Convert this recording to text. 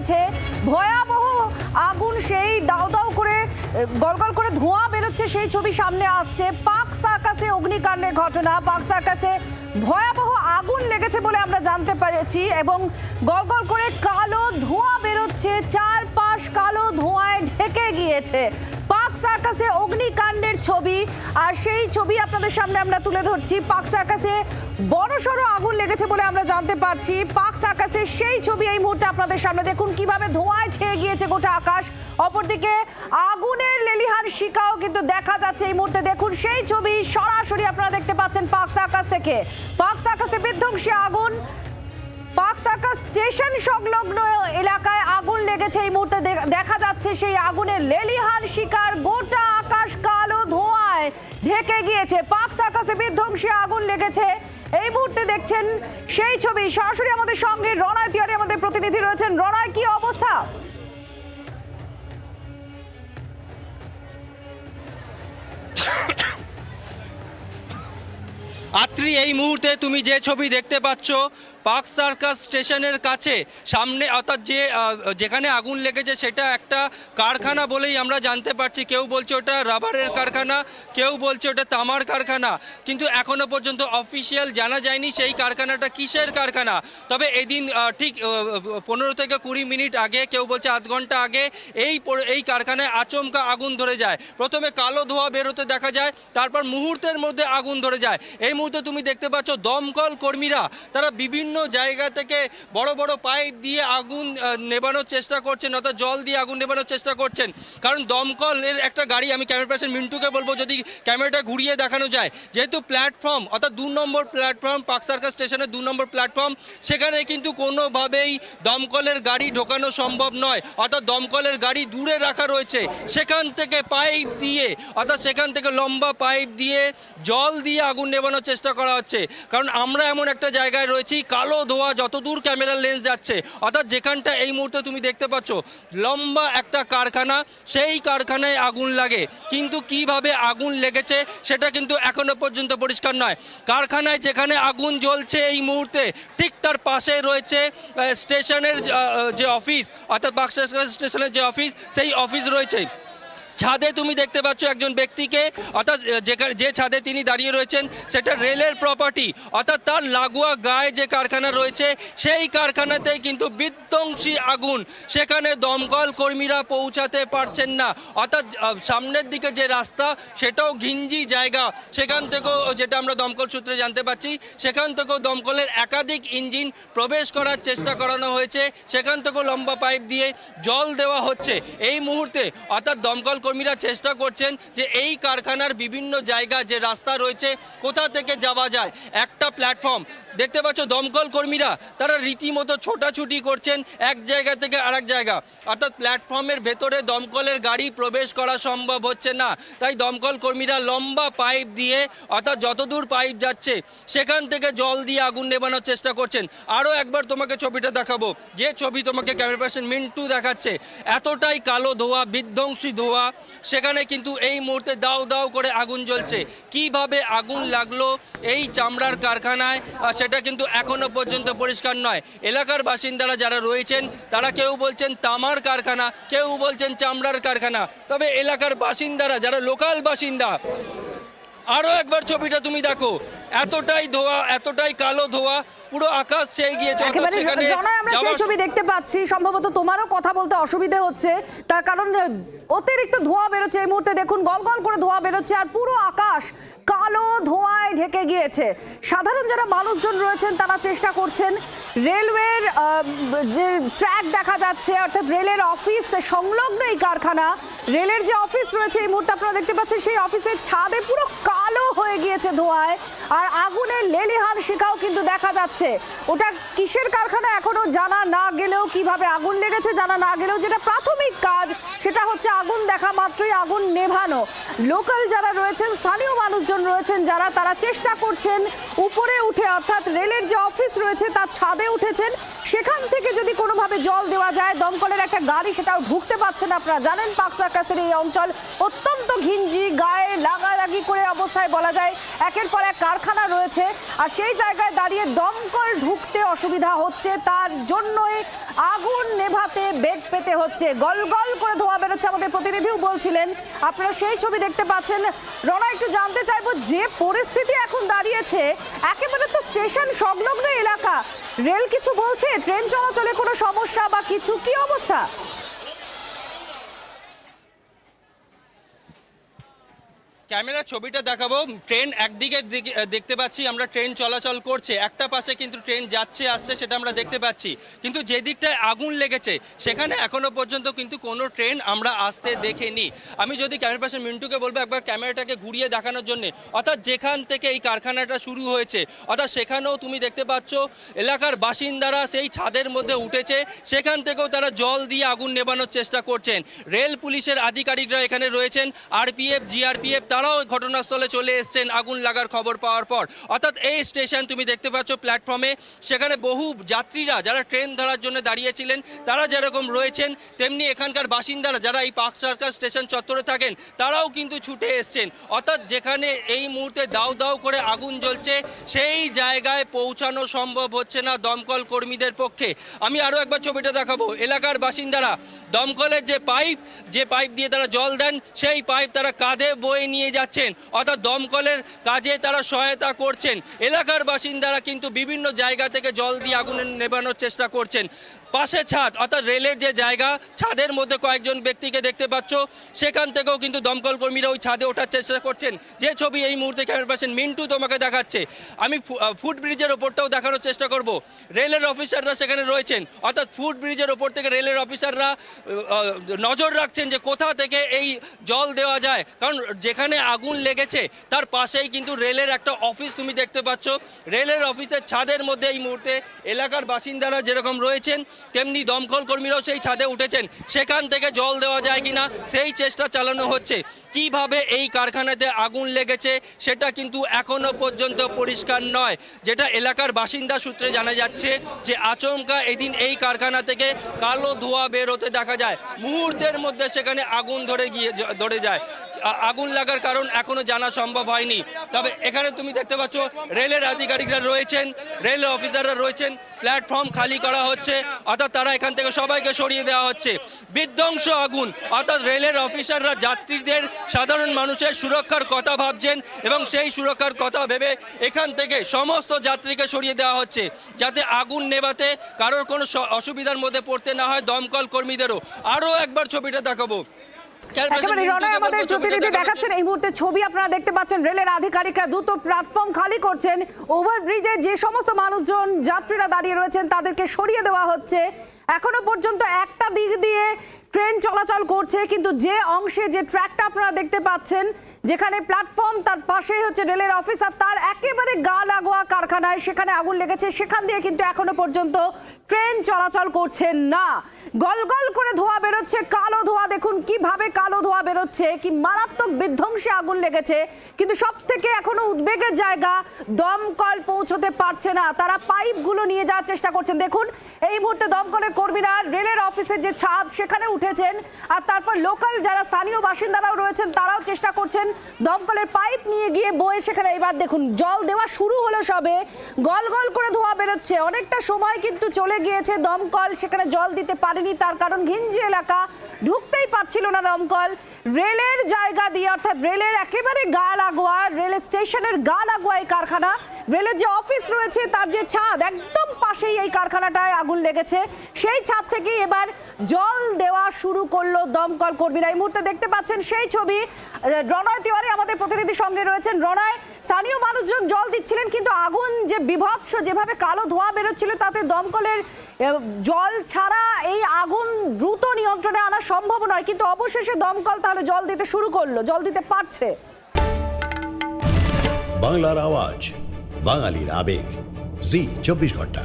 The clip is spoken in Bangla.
গিয়েছে ভয়াবহ আগুন সেই দাও দাও করে, গলগল করে ধোঁয়া বেরোচ্ছে সেই ছবি সামনে আসছে। পাক সার্কাসে অগ্নিকাণ্ডের ঘটনা, পাক সার্কাসে ভয়াবহ আগুন লেগেছে বলে আমরা জানতে পেরেছি এবং গলগল করে কালো ধোঁয়া বেরোচ্ছে, চারপাশ কালো ধোঁয়ায় ঢেকে গিয়েছে। সার্কাসে অগ্নিকাণ্ডের ছবি। আর সেই ছবি আপনাদের সামনে আমরা তুলে ধরছি। পাক সার্কাসে বড়সড় আগুন লেগেছে বলে আমরা জানতে পারছি। পাক সার্কাসের সেই ছবি এই মুহূর্তে আপনাদের সামনে। দেখুন কীভাবে ধোঁয়ায় ছেয়ে গিয়েছে গোটা আকাশ। অপরদিকে আগুনের লেলিহান শিকাও কিন্তু দেখা যাচ্ছে এই মুহূর্তে। দেখুন সেই ছবি সরাসরি আপনারা দেখতে পাচ্ছেন পাক সার্কাস থেকে। পাক সার্কাসে বিধ্বংসী আগুন। পাক সার্কাস স্টেশন সংলগ্ন এলাকায় আগুন লেগেছে এই মুহূর্তে দেখা যাচ্ছে সেই আগুনের লেলিহান শিকার, গোটা আকাশ কালো ধোঁয়ায় ঢেকে গিয়েছে। পাক সার্কাসে বিধ্বংসী আগুন লেগেছে। এই মুহূর্তে দেখছেন সেই ছবি। সরাসরি আমাদের সঙ্গে রণয় তিওয়ারি, আমাদের প্রতিনিধি রয়েছেন। রণয়, কি অবস্থা? আত্রি, এই মুহূর্তে তুমি যে ছবি দেখতে পাচ্ছ পার্ক সার্কাস স্টেশনের কাছে সামনে, অর্থাৎ যে যেখানে আগুন লেগেছে সেটা একটা কারখানা বলেই আমরা জানতে পারছি। কেউ বলছে ওটা রাবারের কারখানা, কেউ বলছে ওটা তামার কারখানা। কিন্তু এখনও পর্যন্ত অফিসিয়াল জানা যায়নি সেই কারখানাটা কিসের কারখানা। তবে এদিন ঠিক পনেরো থেকে কুড়ি মিনিট আগে, কেউ বলছে আধ ঘণ্টা আগে এই এই কারখানায় আচমকা আগুন ধরে যায়। প্রথমে কালো ধোঁয়া বেরোতে দেখা যায়, তারপর মুহূর্তের মধ্যে আগুন ধরে যায়। এই মুহূর্তে তুমি দেখতে পাচ্ছ দমকল কর্মীরা, তারা বিভিন্ন জায়গা থেকে বড় বড় পাইপ দিয়ে আগুন আহ, নেভানোর চেষ্টা করছেন অর্থাৎ জল দিয়ে আগুন নেভানোর চেষ্টা করছেন। কারণ দমকলের একটা গাড়ি আমি ক্যামেরা পার্সন মিন্টুকে বলব যদি ক্যামেরাটা ঘুরিয়ে দেখানো যায় যেহেতু প্ল্যাটফর্ম অর্থাৎ দু নম্বর প্ল্যাটফর্ম পাক সার্কাস স্টেশনের দু নম্বর প্ল্যাটফর্ম সেখানে কিন্তু কোনোভাবেই দমকলের গাড়ি ঢোকানো সম্ভব নয়। অর্থাৎ দমকলের গাড়ি দূরে রাখা রয়েছে। সেখান থেকে পাইপ দিয়ে অর্থাৎ সেখান থেকে লম্বা পাইপ দিয়ে জল দিয়ে আগুন নেভানোর চেষ্টা করা হচ্ছে। কারণ আমরা এমন একটা জায়গায় রয়েছি কালো ধোয়া যতদূর ক্যামেরার লেন্স যাচ্ছে অর্থাৎ যেখানটা এই মুহূর্তে তুমি দেখতে পাচ্ছ লম্বা একটা কারখানা সেই কারখানায় আগুন লাগে। কিন্তু কীভাবে আগুন লেগেছে সেটা কিন্তু এখনও পর্যন্ত পরিষ্কার নয়। কারখানায় যেখানে আগুন জ্বলছে এই মুহূর্তে ঠিক তার পাশে রয়েছে স্টেশনের যে, অফিস অর্থাৎ বাক্সা স্টেশনের যে অফিস সেই অফিস রয়েছে। ছাদে তুমি দেখতে পাচ্ছ একজন ব্যক্তিকে, অর্থাৎ যেখানে যে ছাদে তিনি দাঁড়িয়ে রয়েছেন, সেটা রেলের প্রপার্টি অর্থাৎ তার লাগোয়া গায়ে যে কারখানা রয়েছে, সেই কারখানাতেই কিন্তু বিধ্বংসী আগুন। সেখানে দমকল কর্মীরা পৌঁছাতে পারছেন না। অর্থাৎ সামনের দিকে যে রাস্তা, সেটাও ঘিঞ্জি জায়গা। সেখান থেকেও যেটা আমরা দমকল সূত্রে জানতে পারছি সেখান থেকেও দমকলের একাধিক ইঞ্জিন প্রবেশ করার চেষ্টা করানো হয়েছে। সেখান থেকেও লম্বা পাইপ দিয়ে জল দেওয়া হচ্ছে। এই মুহূর্তে, অর্থাৎ দমকল কর্মীরা চেষ্টা করছেন যে এই কারখানার বিভিন্ন জায়গা, যে রাস্তা রয়েছে, কোথা থেকে যাওয়া যায়? একটা প্ল্যাটফর্ম দেখতে পাচ্ছ দমকল কর্মীরা তারা রীতিমতো ছোটাছুটি করছেন এক জায়গা থেকে আরেক জায়গা। অর্থাৎ প্ল্যাটফর্মের ভেতরে দমকলের গাড়ি প্রবেশ করা সম্ভব হচ্ছে না। তাই দমকল কর্মীরা লম্বা পাইপ দিয়ে অর্থাৎ যতদূর পাইপ যাচ্ছে সেখান থেকে জল দিয়ে আগুন নেবানোর চেষ্টা করছেন। আরও একবার তোমাকে ছবিটা দেখাবো। যে ছবি তোমাকে ক্যামেরা পার্সন মিন্টু দেখাচ্ছে এতটাই কালো ধোয়া বিধ্বংসী ধোয়া সেখানে কিন্তু এই মুহূর্তে দাও দাও করে আগুন জ্বলছে। কীভাবে আগুন লাগল এই চামড়ার কারখানায় আহ, সেটা কিন্তু এখনও পর্যন্ত পরিষ্কার নয়। এলাকার বাসিন্দারা যারা রয়েছেন, তারা কেউ বলছেন তামার কারখানা, কেউ বলছেন চামড়ার কারখানা। তবে এলাকার বাসিন্দারা, যারা লোকাল বাসিন্দা আরও একবার ছবিটা তুমি দেখো। এতটাই ধোয়া এতটাই কালো ধোয়া পুরো আকাশ ছেয়ে গিয়েছে সেখানে আমরা সেই ছবি দেখতে পাচ্ছি। সম্ভবত তোমারও কথা বলতে অসুবিধে হচ্ছে। তার কারণ অতিরিক্ত ধোঁয়া বেরোচ্ছে এই মুহূর্তে। দেখুন গল গল করে ধোঁয়া বেরোচ্ছে আর পুরো আকাশ কালো ধোঁয়ায় ঢেকে গিয়েছে। সাধারণ যারা মানুষজন রয়েছেন তারা চেষ্টা করছেন রেলওয়ের যে ট্র্যাক দেখা যাচ্ছে অর্থাৎ রেলের অফিস সংলগ্ন এই কারখানা। রেলের যে অফিস রয়েছে এই মুহূর্তে আপনারা দেখতে পাচ্ছেন সেই অফিসের ছাদে পুরো কালো হয়ে গিয়েছে ধোঁয়ায়। আর আগুনের লেলিহান শিখাও কিন্তু দেখা যাচ্ছে। ওটা কিসের কারখানা এখনও জানা না গেলেও কীভাবে আগুন লেগেছে জানা না গেলেও যেটা প্রাথমিক কাজ, সেটা হচ্ছে আগুন দেখা মাত্রই আগুন নেভানো। লোকাল যারা রয়েছেন, স্থানীয় মানুষজন রয়েছেন, যারা তারা চেষ্টা করছেন উপরে উঠে, অর্থাৎ রেলের যে অফিস রয়েছে, তার ছাদে উঠেছেন। সেখান থেকে যদি কোনোভাবে জল দেওয়া যায়, দমকলের একটা গাড়ি সেটাও ঢুকতে পারছে না। আপনারা জানেন, পাক সার্কাসের এই অঞ্চল অত্যন্ত ঘিঞ্জি, গায়ে ভাগাভাগি করে অবস্থায় বলা যায়, একের পর এক কারখানা রয়েছে আর সেই জায়গায় দাঁড়িয়ে দমকল ঢুকতে অসুবিধা হচ্ছে। তার জন্যই আগুন নেভাতে বেগ পেতে হচ্ছে। গল গল করে ধোয়া বেরোচ্ছে আমাদের প্রতিনিধিও বলছিলেন। আপনারা সেই ছবি দেখতে পাচ্ছেন। রনা, একটু জানতে চাইব, যে পরিস্থিতি এখন দাঁড়িয়েছে, একেবারে তো স্টেশন সংলগ্ন এলাকা। রেল কিছু বলছে, ট্রেন চলাচলে কোনো সমস্যা বা কিছু কি অবস্থা? ক্যামেরা ছবিটা দেখাবো। ট্রেন একদিকে দিকে- দেখতে পাচ্ছি, আমরা ট্রেন চলাচল করছে। একটা পাশে কিন্তু ট্রেন যাচ্ছে, আসছে, সেটা আমরা দেখতে পাচ্ছি। কিন্তু যে দিকটায় আগুন লেগেছে, সেখানে এখনও পর্যন্ত কিন্তু কোনো ট্রেন আমরা আসতে দেখিনি। আমি যদি ক্যামেরা পাশে মিন্টুকে বলব একবার ক্যামেরাটাকে ঘুরিয়ে দেখানোর জন্য, অর্থাৎ যেখান থেকে এই কারখানাটা শুরু হয়েছে, অর্থাৎ সেখানেও তুমি দেখতে পাচ্ছ, এলাকার বাসিন্দারা সেই ছাদের মধ্যে উঠেছে, সেখান থেকেও তারা জল দিয়ে আগুন নেবানোর চেষ্টা করছেন। রেল পুলিশের আধিকারিকরা এখানে রয়েছেন, আরপিএফ, জিআরপিএফ তারাও ঘটনাস্থলে চলে এসেছেন, আগুন লাগার খবর পাওয়ার পর। অর্থাৎ এই স্টেশন তুমি দেখতে পাচ্ছ প্ল্যাটফর্মে, সেখানে বহু যাত্রীরা যারা ট্রেন ধরার জন্য দাঁড়িয়েছিলেন, তারা যেরকম রয়েছেন, তেমনি এখানকার বাসিন্দারা যারা এই পার্ক সার্কাস স্টেশন চত্বরে থাকেন, তারাও কিন্তু ছুটে এসছেন। অর্থাৎ যেখানে এই মুহূর্তে দাউ দাউ করে আগুন জ্বলছে, সেই জায়গায় পৌঁছানো সম্ভব হচ্ছে না দমকল কর্মীদের পক্ষে। আমি আরও একবার ছবিটা দেখাবো। এলাকার বাসিন্দারা দমকলের যে পাইপ যে পাইপ দিয়ে তারা জল দেন, সেই পাইপ তারা কাঁধে বয়ে নিয়ে যাচ্ছেন, অর্থাৎ দমকলের কাজে তারা সহায়তা করছেন। এলাকার বাসিন্দারা কিন্তু বিভিন্ন জায়গা থেকে জল দিয়ে আগুন নেবানোর চেষ্টা করছেন। পাশে ছাদ, অর্থাৎ রেলের যে জায়গা, ছাদের মধ্যে কয়েকজন ব্যক্তিকে দেখতে পাচ্ছ। সেখান থেকেও কিন্তু দমকল কর্মীরা ওই ছাদে ওঠার চেষ্টা করছেন। যে ছবি এই মুহূর্তে ক্যামেরা পাচ্ছেন মিন্টু তোমাকে দেখাচ্ছে। আমি ফুট ব্রিজের ওপরটাও দেখানোর চেষ্টা করব। রেলের অফিসাররা সেখানে রয়েছেন। অর্থাৎ ফুট ব্রিজের ওপর থেকে রেলের অফিসাররা নজর রাখছেন যে কোথা থেকে এই জল দেওয়া যায়। কারণ যেখানে আগুন লেগেছে, তার পাশেই কিন্তু রেলের একটা অফিস তুমি দেখতে পাচ্ছ। রেলের অফিসের ছাদের মধ্যে এই মুহূর্তে এলাকার বাসিন্দারা যেরকম রয়েছেন তেমনি দমকল কর্মীরাও সেই ছাদে উঠেছেন? সেখান থেকে জল দেওয়া যায় কিনা? সেই চেষ্টা চালানো হচ্ছে। কীভাবে এই কারখানাতে আগুন লেগেছে, সেটা কিন্তু এখনও পর্যন্ত পরিষ্কার নয়। যেটা এলাকার বাসিন্দা সূত্রে জানা যাচ্ছে যে, আচমকা এদিন এই কারখানা থেকে কালো ধোঁয়া বের হতে দেখা যায়। মুহূর্তের মধ্যে সেখানে আগুন ধরে গিয়ে ধরে যায়। আগুন লাগার কারণ এখনও জানা সম্ভব হয়নি। তবে এখানে তুমি দেখতে পাচ্ছ, রেলের আধিকারিকরা রয়েছেন, রেল অফিসাররা রয়েছেন। প্ল্যাটফর্ম খালি করা হচ্ছে, অর্থাৎ তারা এখান থেকে সবাইকে সরিয়ে দেওয়া হচ্ছে। বিধ্বংস আগুন, অর্থাৎ রেলের অফিসাররা যাত্রীদের সাধারণ মানুষের সুরক্ষার কথা ভাবছেন এবং সেই সুরক্ষার কথা ভেবে এখান থেকে সমস্ত যাত্রীকে সরিয়ে দেওয়া হচ্ছে, যাতে আগুন নেভাতে কারোর কোনো অসুবিধার মধ্যে পড়তে না হয় দমকল কর্মীদেরও। আরও একবার ছবিটা দেখাবো। একেবারে আমাদের প্রতিনিধি দেখাচ্ছেন এই মুহূর্তে ছবি আপনারা দেখতে পাচ্ছেন রেলের আধিকারিকরা দ্রুত প্ল্যাটফর্ম খালি করছেন। ওভারব্রিজে যে সমস্ত মানুষজন যাত্রীরা দাঁড়িয়ে রয়েছেন তাদেরকে সরিয়ে দেওয়া হচ্ছে। এখনও পর্যন্ত একটা দিক দিয়ে ট্রেন চলাচল করছে, কিন্তু যে অংশে যে ট্র্যাকটা আপনারা দেখতে পাচ্ছেন, যেখানে প্ল্যাটফর্ম তার পাশেই হচ্ছে রেলের অফিস আর তার একেবারে গা লাগোয়া কারখানায় সেখানে আগুন লেগেছে। সেখান দিয়ে কিন্তু এখনও পর্যন্ত ট্রেন চলাচল করছে না। গলগল করে ধোঁয়া বেরোচ্ছে, কালো ধোঁয়া দেখুন কীভাবে কালো ধোঁয়া বেরোচ্ছে, কি মারাত্মক বিধ্বংসী আগুন লেগেছে। কিন্তু সব থেকে এখনও উদ্বেগের জায়গা, দমকল পৌঁছতে পারছে না। তারা পাইপগুলো নিয়ে যাওয়ার চেষ্টা করছেন। দেখুন, এই মুহূর্তে দমকলের কর্মীরা রেলের অফিসের যে ছাদ, সেখানে উঠেছেন। আর তারপর লোকাল যারা স্থানীয় বাসিন্দারাও রয়েছেন, তারাও চেষ্টা করছেন দমকলের পাইপ নিয়ে গিয়ে বয়ে সেখানে। এবার দেখুন, জল দেওয়া শুরু হলো সবে। গল গল করে ধোঁয়া বেরোচ্ছে। অনেকটা সময় কিন্তু চলে গিয়েছে দমকল। সেখানে জল দিতে পারেনি, তার কারণ ঘিঞ্জি এলাকা। ঢুকতেই পারছিল না দমকল। রেলের জায়গা দিয়ে, অর্থাৎ রেলের একেবারে গা লাগোয়া, রেল স্টেশনের গা লাগোয়া এই কারখানা। রেলের যে অফিস রয়েছে, তার যে ছাদ, একদম পাশেই এই কারখানাটায় আগুন লেগেছে। সেই ছাদ থেকে এবার জল দেওয়া শুরু করল দমকল কর্মীরা। এই মুহূর্তে দেখতে পাচ্ছেন সেই ছবি। রণয় তিওয়ারি আমাদের প্রতিনিধি সঙ্গে রয়েছেন। রণয়, স্থানীয় মানুষজন জল দিচ্ছিলেন, কিন্তু আগুন যে বিভৎস, যেভাবে কালো ধোঁয়া বেরোচ্ছিল, তাতে দমকলের জল ছাড়া এই আগুন দ্রুত নিয়ন্ত্রণে আনা সম্ভব নয়। কিন্তু অবশেষে দমকল তাহলে জল দিতে শুরু করল, জল দিতে পারছে। বাংলার আওয়াজ, বাঙালির আবেগ। জি, চব্বিশ ঘণ্টা।